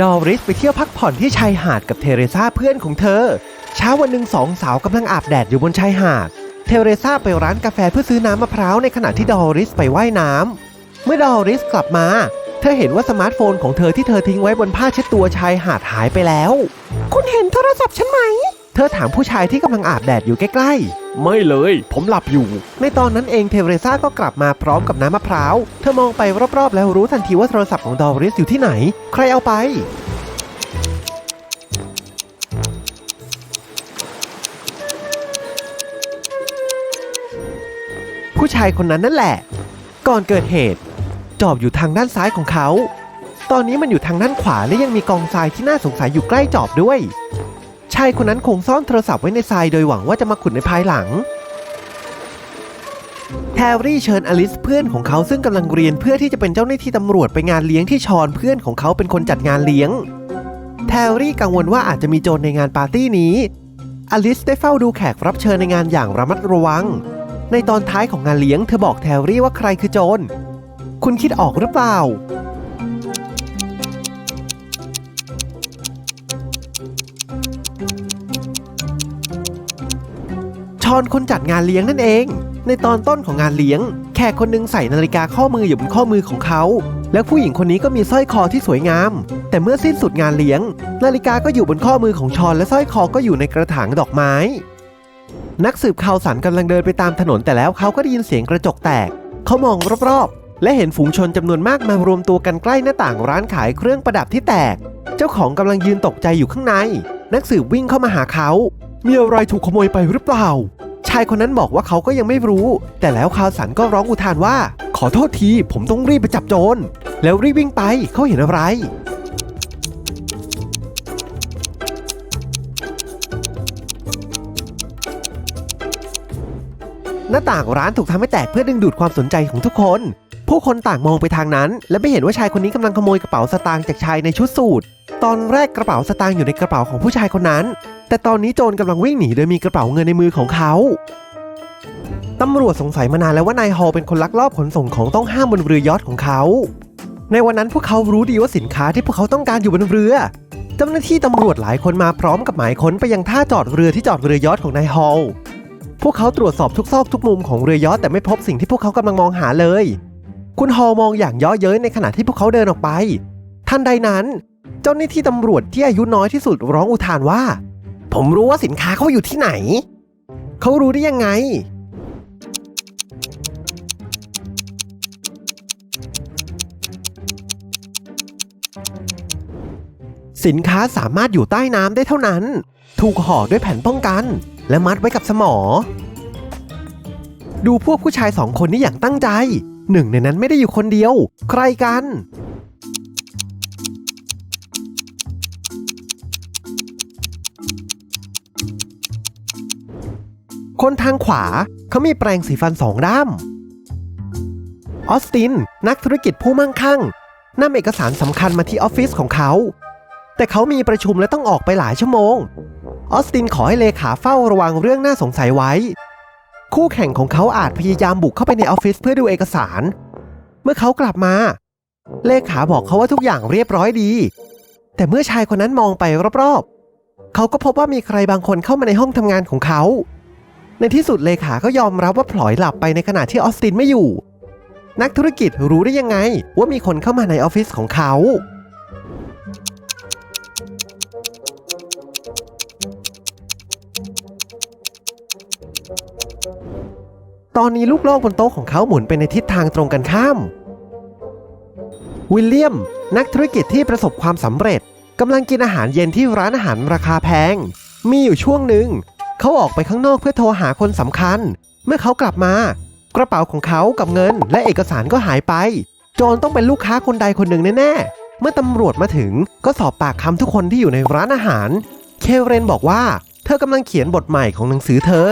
ดอริสไปเที่ยวพักผ่อนที่ชายหาดกับเทเรซาเพื่อนของเธอ เช้าวันหนึ่งสองสาวกำลังอาบแดดอยู่บนชายหาด เทเรซาไปร้านกาแฟเพื่อซื้อน้ำมะพร้าวในขณะที่ดอริสไปว่ายน้ำเมื่อดอริสกลับมา เธอเห็นว่าสมาร์ทโฟนของเธอที่เธอทิ้งไว้บนผ้าเช็ดตัวชายหาดหายไปแล้ว คุณเห็นโทรศัพท์ฉันไหม เธอถามผู้ชายที่กำลังอาบแดดอยู่ใกล้ๆ ไม่เลย ผมหลับอยู่ ในตอนนั้นเองเทเรซาก็กลับมาพร้อมกับน้ำมะพร้าว เธอมองไปรอบๆ แล้วรู้ทันทีว่าโทรศัพท์ของดอริสอยู่ที่ไหน ใครเอาไป ผู้ชายคนนั้นนั่นแหละ ก่อนเกิดเหตุ จอบอยู่ทางด้านซ้ายของเขา ตอนนี้มันอยู่ทางด้านขวาและยังมีกองทรายที่น่าสงสัยอยู่ใกล้จอบด้วย ชายคนนั้นคงซ่อนโทรศัพท์ไว้ในทรายโดยหวังว่าจะมาขุดในภายหลัง แฮร์รี่เชิญอลิสเพื่อนของเขาซึ่งกำลังเรียนเพื่อที่จะเป็นเจ้าหน้าที่ตำรวจไปงานเลี้ยงที่ชอนเพื่อนของเขาเป็นคนจัดงานเลี้ยง แฮร์รี่กังวลว่าอาจจะมีโจรในงานปาร์ตี้นี้ อลิสได้เฝ้าดูแขกรับเชิญในงานอย่างระมัดระวัง ในตอนท้ายของงานเลี้ยงเธอบอกแฮร์รี่ว่าใครคือโจร คุณคิดออกหรือเปล่า ชอนคนจัดงานเลี้ยงนั่นเอง ในตอนต้นของงานเลี้ยง แขกคนหนึงใส่นาฬิกาข้อมืออยู่บนข้อมือของเขา แล้วผู้หญิงคนนี้ก็มีสร้อยคอที่สวยงาม แต่เมื่อสิ้นสุดงานเลี้ยง นาฬิกาก็อยู่บนข้อมือของชอนและสร้อยคอก็อยู่ในกระถางดอกไม้ นักสืบข่าวสารกำลังเดินไปตามถนนแต่แล้วเขาก็ได้ยินเสียงกระจกแตก เขามองรอบๆ และเห็นฝูงชนจำนวนมากมารวมตัวกันใกล้หน้าต่างร้านขายเครื่องประดับที่แตก เจ้าของกำลังยืนตกใจอยู่ข้างใน นักสืบวิ่งเข้ามาหาเขา มีอะไรถูกขโมยไปหรือเปล่า ชายคนนั้นบอกว่าเขาก็ยังไม่รู้ แต่แล้วข่าวสารก็ร้องอุทานว่า ขอโทษทีผมต้องรีบไปจับโจร แล้วรีบวิ่งไปเขาเห็นอะไร หน้าต่างร้านถูกทำให้แตกเพื่อดึงดูดความสนใจของทุกคน ผู้คนต่างมองไปทางนั้น และไม่เห็นว่าชายคนนี้กำลังขโมยกระเป๋าสตางค์จากชายในชุดสูทตอนแรกกระเป๋าสตางค์อยู่ในกระเป๋าของผู้ชายคนนั้น แต่ตอนนี้โจรกำลังวิ่งหนีโดยมีกระเป๋าเงินในมือของเขาตำรวจสงสัยมานานแล้วว่านายฮอลเป็นคนลักลอบขนส่งของต้องห้ามบนเรือยอทของเขา ในวันนั้นพวกเขารู้ดีว่าสินค้าที่พวกเขาต้องการอยู่บนเรือ เจ้าหน้าที่ตำรวจหลายคนมาพร้อมกับหมายค้นไปยังท่าจอดเรือที่จอดเรือยอทของนายฮอล พวกเขาตรวจสอบทุกซอกทุกมุมของเรือยอทแต่ไม่พบสิ่งที่พวกเขากำลังมองหาเลย คุณฮอลมองอย่างย้อเย้ยในขณะที่พวกเขาเดินออกไป ทันใดนั้น เจ้าหน้าที่ตำรวจที่อายุน้อยที่สุดร้องอุทานว่า ผมรู้ว่าสินค้าเขาอยู่ที่ไหน เขารู้ได้ยังไง สินค้าสามารถอยู่ใต้น้ำได้เท่านั้น ถูกห่อด้วยแผ่นป้องกัน และมัดไว้กับสมอ ดูพวกผู้ชายสองคนนี้อย่างตั้งใจ หนึ่งในนั้นไม่ได้อยู่คนเดียว ใครกัน คนทางขวาเขามีแปรงสีฟันสองด้าม ออสติน นักธุรกิจผู้มั่งคั่งนำเอกสารสำคัญมาที่ออฟฟิศของเขา แต่เขามีประชุมและต้องออกไปหลายชั่วโมง ออสตินขอให้เลขาเฝ้าระวังเรื่องน่าสงสัยไว้ คู่แข่งของเขาอาจพยายามบุกเข้าไปในออฟฟิศเพื่อดูเอกสาร เมื่อเขากลับมา เลขาบอกเขาว่าทุกอย่างเรียบร้อยดี แต่เมื่อชายคนนั้นมองไปรอบๆ เขาก็พบว่ามีใครบางคนเข้ามาในห้องทำงานของเขา ในที่สุดเลขาก็ยอมรับว่าพลอยหลับไปในขณะที่ออสตินไม่อยู่ นักธุรกิจรู้ได้ยังไง ว่ามีคนเข้ามาในออฟฟิศของเขา ตอนนี้ลูกโลกบนโต๊ะของเขาหมุนไปในทิศทางตรงกันข้าม วิลเลียม นักธุรกิจที่ประสบความสำเร็จกำลังกินอาหารเย็นที่ร้านอาหารราคาแพง มีอยู่ช่วงหนึ่ง เขาออกไปข้างนอกเพื่อโทรหาคนสำคัญ เมื่อเขากลับมา กระเป๋าของเขากับเงินและเอกสารก็หายไป โจรต้องเป็นลูกค้าคนใดคนหนึ่งแน่ๆ เมื่อตำรวจมาถึงก็สอบปากคำทุกคนที่อยู่ในร้านอาหาร เคเรนบอกว่า เธอกำลังเขียนบทใหม่ของหนังสือเธอ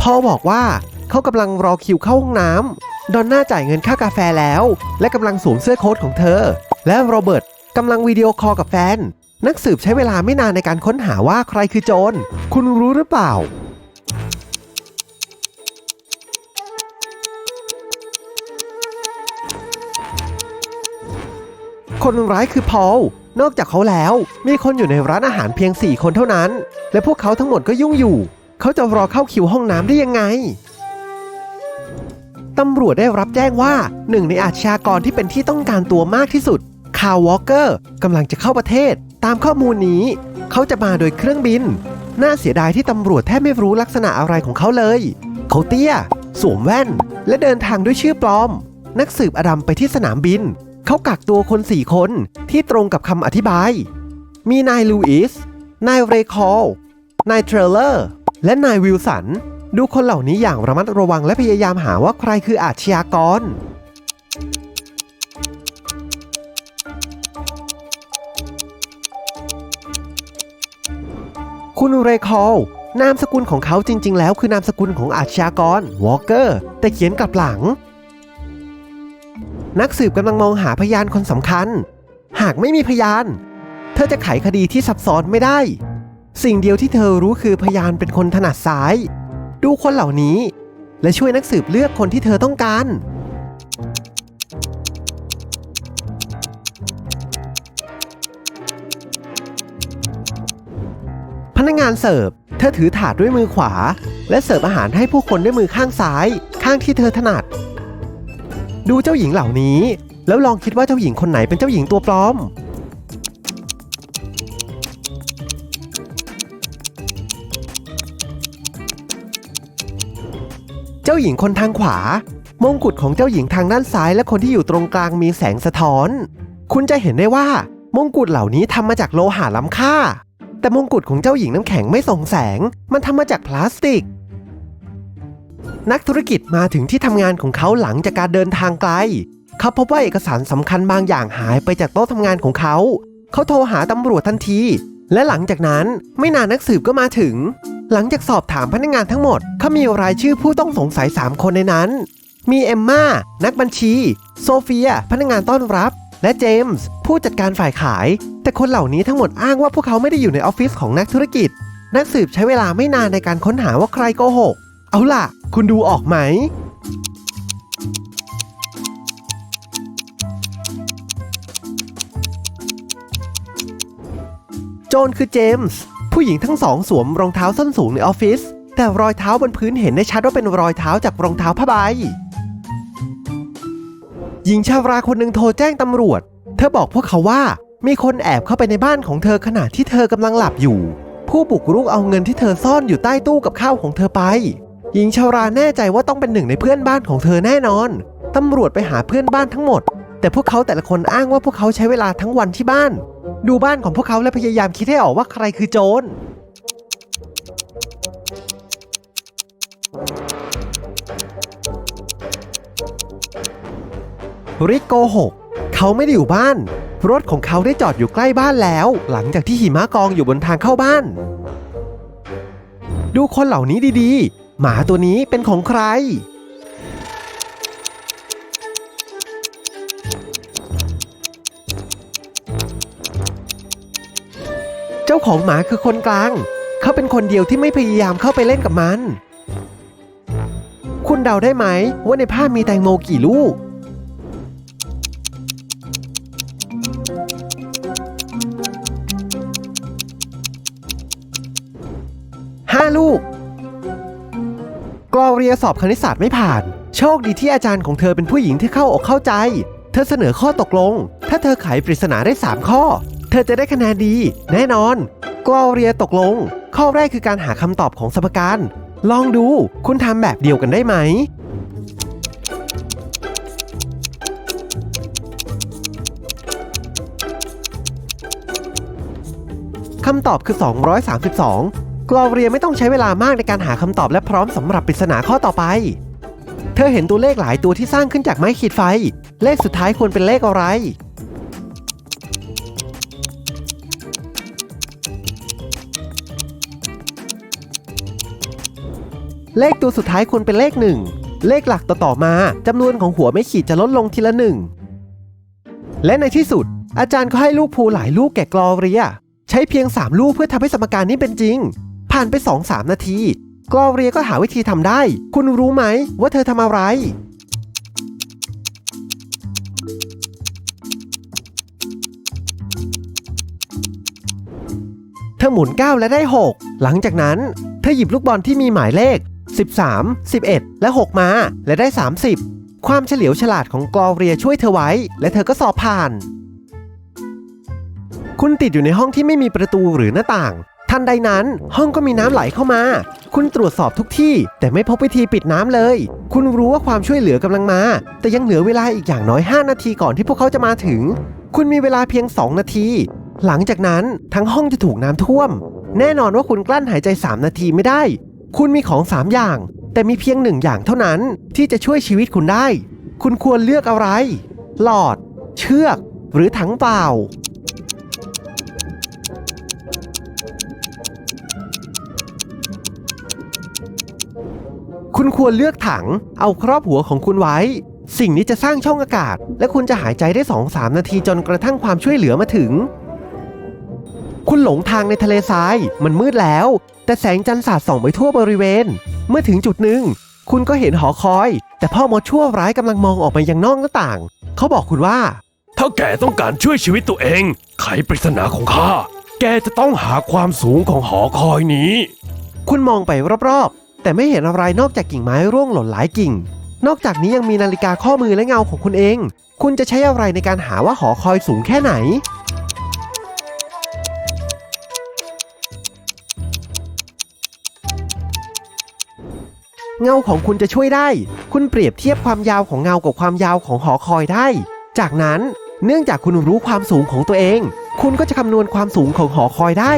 พอบอกว่าเขากำลังรอคิวเข้าห้องน้ำดอนน่าจ่ายเงินค่ากาแฟแล้ว และกำลังสวมเสื้อโค้ทของเธอ และโรเบิร์ตกำลังวิดีโอคอลกับแฟน นักสืบใช้เวลาไม่นานในการค้นหาว่าใครคือโจร คุณรู้หรือเปล่า คนร้ายคือพอล นอกจากเขาแล้ว มีคนอยู่ในร้านอาหารเพียง 4 คนเท่านั้น และพวกเขาทั้งหมดก็ยุ่งอยู่ เขาจะรอเข้าคิวห้องน้ำได้ยังไงตำรวจได้รับแจ้งว่าหนึ่งในอาชญากรที่เป็นที่ต้องการตัวมากที่สุด คาร์วอลเกอร์กำลังจะเข้าประเทศ ตามข้อมูลนี้ เขาจะมาโดยเครื่องบิน น่าเสียดายที่ตำรวจแทบไม่รู้ลักษณะอะไรของเขาเลย เขาเตี้ย สวมแว่น และเดินทางด้วยชื่อปลอม นักสืบอดัมไปที่สนามบิน เขากักตัวคน4คนที่ตรงกับคำอธิบาย มีนายลูอิส นายเรคอล นายเทรลเลอร์ และนายวิลสัน ดูคนเหล่านี้อย่างระมัดระวังและพยายามหาว่าใครคืออาชญากร คุณเรคอลนามสกุลของเขาจริง ๆ แล้วคือนามสกุลของอาชญากรวอลเกอร์ แต่เขียนกลับหลัง นักสืบกำลังมองหาพยานคนสำคัญ หากไม่มีพยาน เธอจะไขคดีที่ซับซ้อนไม่ได้ สิ่งเดียวที่เธอรู้คือพยานเป็นคนถนัดซ้าย ดูคนเหล่านี้ และช่วยนักสืบเลือกคนที่เธอต้องการ นักงานเสิร์ฟ เธอถือถาดด้วยมือขวา และเสิร์ฟอาหารให้ผู้คนด้วยมือข้างซ้าย ข้างที่เธอถนัด ดูเจ้าหญิงเหล่านี้ แล้วลองคิดว่าเจ้าหญิงคนไหนเป็นเจ้าหญิงตัวปลอม เจ้าหญิงคนทางขวามงกุฎของเจ้าหญิงทางด้านซ้ายและคนที่อยู่ตรงกลางมีแสงสะท้อน คุณจะเห็นได้ว่ามงกุฎเหล่านี้ทำมาจากโลหะล้ำค่า แต่มงกุฎของเจ้าหญิงน้ำแข็งไม่ส่องแสง มันทำมาจากพลาสติก นักธุรกิจมาถึงที่ทำงานของเขาหลังจากการเดินทางไกล เขาพบว่าเอกสารสำคัญบางอย่างหายไปจากโต๊ะทำงานของเขา เขาโทรหาตำรวจทันที และหลังจากนั้นไม่นานนักสืบก็มาถึง หลังจากสอบถามพนักงานทั้งหมด เขามีรายชื่อผู้ต้องสงสัย 3 คนในนั้น มีเอมมานักบัญชี โซเฟีย พนักงานต้อนรับ และเจมส์ผู้จัดการฝ่ายขาย แต่คนเหล่านี้ทั้งหมดอ้างว่าพวกเขาไม่ได้อยู่ในออฟฟิศของนักธุรกิจ นักสืบใช้เวลาไม่นานในการค้นหาว่าใครโกหก เอาล่ะ คุณดูออกไหม โจนคือเจมส์ผู้หญิงทั้งสองสวมรองเท้าส้นสูงในออฟฟิศแต่รอยเท้าบนพื้นเห็นได้ชัดว่าเป็นรอยเท้าจากรองเท้าผ้าใบ หญิงชาวราคนหนึ่งโทรแจ้งตำรวจ เธอบอกพวกเขาว่ามีคนแอบเข้าไปในบ้านของเธอขณะที่เธอกำลังหลับอยู่ ผู้บุกรุกเอาเงินที่เธอซ่อนอยู่ใต้ตู้กับข้าวของเธอไป หญิงชาวราแน่ใจว่าต้องเป็นหนึ่งในเพื่อนบ้านของเธอแน่นอน ตำรวจไปหาเพื่อนบ้านทั้งหมด แต่พวกเขาแต่ละคนอ้างว่าพวกเขาใช้เวลาทั้งวันที่บ้าน ดูบ้านของพวกเขาและพยายามคิดให้ออกว่าใครคือโจร ริกโกหก เขาไม่ได้อยู่บ้าน รถของเขาได้จอดอยู่ใกล้บ้านแล้ว หลังจากที่หิมะกองอยู่บนทางเข้าบ้าน ดูคนเหล่านี้ดีๆ หมาตัวนี้เป็นของใคร เจ้าของหมาคือคนกลาง เขาเป็นคนเดียวที่ไม่พยายามเข้าไปเล่นกับมัน คุณเดาได้ไหมว่าในภาพมีแตงโมกี่ลูก กลอเรียสอบคณิตศาสตร์ไม่ผ่าน โชคดีที่อาจารย์ของเธอเป็นผู้หญิงที่เข้าอกเข้าใจ เธอเสนอข้อตกลง ถ้าเธอไขปริศนาได้ 3 ข้อ เธอจะได้คะแนนดี แน่นอน กลอเรียตกลง ข้อแรกคือการหาคำตอบของสมการ ลองดู คุณทำแบบเดียวกันได้ไหมคำตอบคือ 232 กลอเรียไม่ต้องใช้เวลามากในการหาคำตอบและพร้อมสำหรับปริศนาข้อต่อไป เธอเห็นตัวเลขหลายตัวที่สร้างขึ้นจากไม้ขีดไฟ เลขสุดท้ายควรเป็นเลขอะไร เลขตัวสุดท้ายควรเป็นเลขหนึ่ง เลขหลักต่อๆมาจำนวนของหัวไม่ขีดจะลดลงทีละหนึ่ง และในที่สุด อาจารย์ก็ให้ลูกภูหลายลูกแก่กลอเรีย ใช้เพียง 3 ลูกเพื่อทำให้สมการนี้เป็นจริง ผ่านไป 2-3 นาทีกลอเรียก็หาวิธีทำได้ คุณรู้ไหมว่าเธอทำอะไร เธอหมุน 9 และได้ 6 หลังจากนั้น เธอหยิบลูกบอลที่มีหมายเลข 13 11 และ 6 มา และได้ 30 ความเฉลียวฉลาดของกลอเรียช่วยเธอไว้ และเธอก็สอบผ่าน คุณติดอยู่ในห้องที่ไม่มีประตูหรือหน้าต่าง ทันใดนั้น ห้องก็มีน้ำไหลเข้ามา คุณตรวจสอบทุกที่ แต่ไม่พบวิธีปิดน้ำเลย คุณรู้ว่าความช่วยเหลือกำลังมา แต่ยังเหลือเวลาอีกอย่างน้อย 5 นาทีก่อนที่พวกเขาจะมาถึง คุณมีเวลาเพียง 2 นาที หลังจากนั้นทั้งห้องจะถูกน้ำท่วม แน่นอนว่าคุณกลั้นหายใจ 3 นาทีไม่ได้ คุณมีของ 3 อย่าง แต่มีเพียงหนึ่งอย่างเท่านั้นที่จะช่วยชีวิตคุณได้ คุณควรเลือกอะไร หลอด เชือก หรือถังเปล่า คุณควรเลือกถัง เอาครอบหัวของคุณไว้ สิ่งนี้จะสร้างช่องอากาศ และคุณจะหายใจได้ 2-3 นาทีจนกระทั่งความช่วยเหลือมาถึง คุณหลงทางในทะเลทราย มันมืดแล้ว แต่แสงจันทร์สาดส่องไปทั่วบริเวณ เมื่อถึงจุดหนึ่ง คุณก็เห็นหอคอย แต่พ่อมดชั่วร้ายกำลังมองออกไปยังนอกหน้าต่าง เขาบอกคุณว่า ถ้าแกต้องการช่วยชีวิตตัวเอง ไขปริศนาของข้า แกจะต้องหาความสูงของหอคอยนี้ คุณมองไปรอบๆ แต่ไม่เห็นอะไรนอกจากกิ่งไม้ร่วงหล่นหลายกิ่ง นอกจากนี้ยังมีนาฬิกาข้อมือและเงาของคุณเอง คุณจะใช้อะไรในการหาว่าหอคอยสูงแค่ไหน เงาของคุณจะช่วยได้ คุณเปรียบเทียบความยาวของเงากับความยาวของหอคอยได้ จากนั้นเนื่องจากคุณรู้ความสูงของตัวเอง คุณก็จะคำนวณความสูงของหอคอยได้